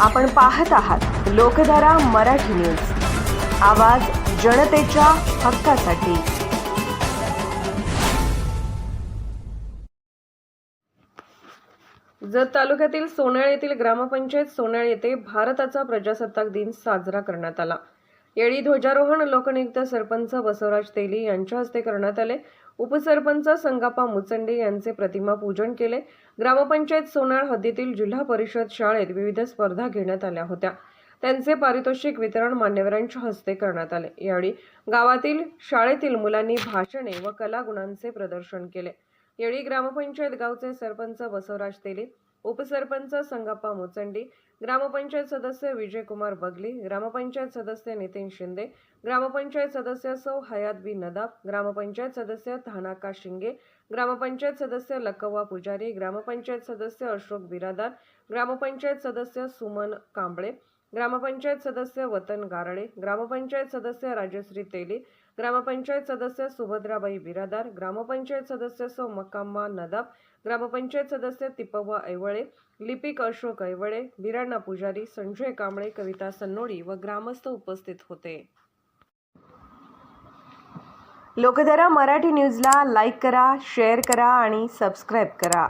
आपण पाहत आहात लोकधारा मराठी न्यूज. आवाज जनतेच्या हक्कासाठी. जत तालुक्यातील सोनळ येथील ग्रामपंचायत सोनाळ येथे भारताचा प्रजासत्ताक दिन साजरा करण्यात आला. यावेळी ध्वजारोहण लोकनियुक्त सरपंच बसवराज तेली यांच्या हस्ते करण्यात आले. उपसरपंच संगापा मुचंडे यांचे प्रतिमा पूजन केले. ग्रामपंचायत सोनाळ हद्दीतील जिल्हा परिषद शाळेत विविध स्पर्धा घेण्यात आल्या होत्या. त्यांचे पारितोषिक वितरण मान्यवरांच्या हस्ते करण्यात आले. यावेळी गावातील शाळेतील मुलांनी भाषणे व कलागुणांचे प्रदर्शन केले. यावेळी ग्रामपंचायत गावचे सरपंच बसवराज तेली उपसरपंच संगप्पा मुचंडी ग्रामपंचायत सदस्य विजयकुमार बगली ग्रामपंचायत सदस्य नितीन शिंदे ग्रामपंचायत सदस्य सौ हयात बी नदाब ग्रामपंचायत सदस्य थानाका शिंगे ग्रामपंचायत सदस्य लकव्वा पुजारी ग्रामपंचायत सदस्य अशोक बिरादार ग्रामपंचायत सदस्य सुमन कांबळे ग्रामपंचायत सदस्य वतन गारळे ग्रामपंचायत सदस्य राजश्री तेली ग्रामपंचायत सदस्य सुभद्राबाई बिरादार ग्रामपंचायत सदस्य सौ मकाम्मा नदाब ग्रामपंचायत सदस्य तिपव्वा ऐवळे लिपिक अशोक ऐवळे बिराणा पुजारी संजय कांबळे कविता सन्नोडी व ग्रामस्थ उपस्थित होते. लोकधारा मराठी न्यूजला लाईक करा शेअर करा आणि सबस्क्राईब करा.